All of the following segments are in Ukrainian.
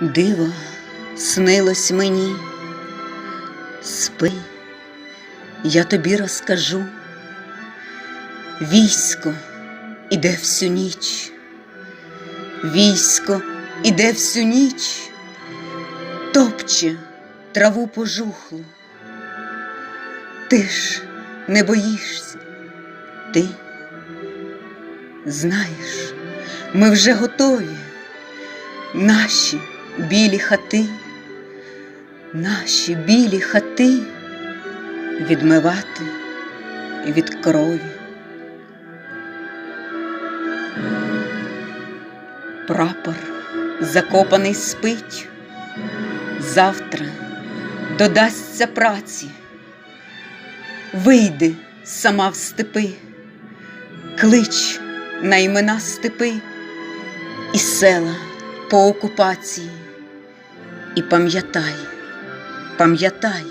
Диво снилось мені, спи, я тобі розкажу. Військо іде всю ніч, військо іде всю ніч, топче траву пожухлу. Ти ж не боїшся, ти знаєш, ми вже готові, наші білі хати, наші білі хати відмивати від крові. Прапор закопаний спить, завтра додасться праці, вийди сама в степи, клич на імена степи і села по окупації. І пам'ятай, пам'ятай,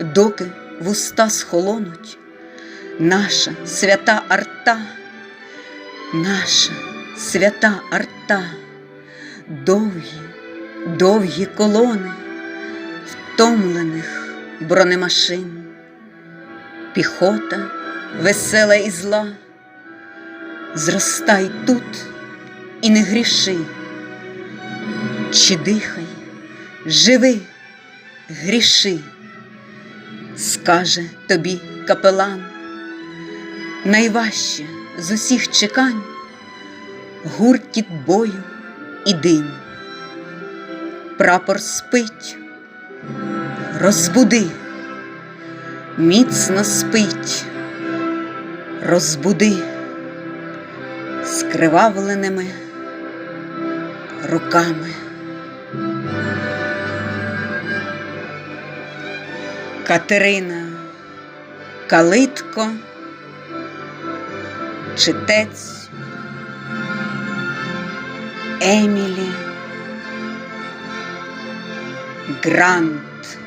доки вуста схолонуть, наша свята арта, наша свята арта, довгі, довгі колони втомлених бронемашин, піхота весела і зла, зростай тут і не гріши, чи дихай, живи, гріши, скаже тобі капелан, найважче з усіх чекань гуркіт бою і дим. Прапор спить, розбуди, міцно спить, розбуди скривавленими руками. Катерина Калитко, читець Емілі Грант.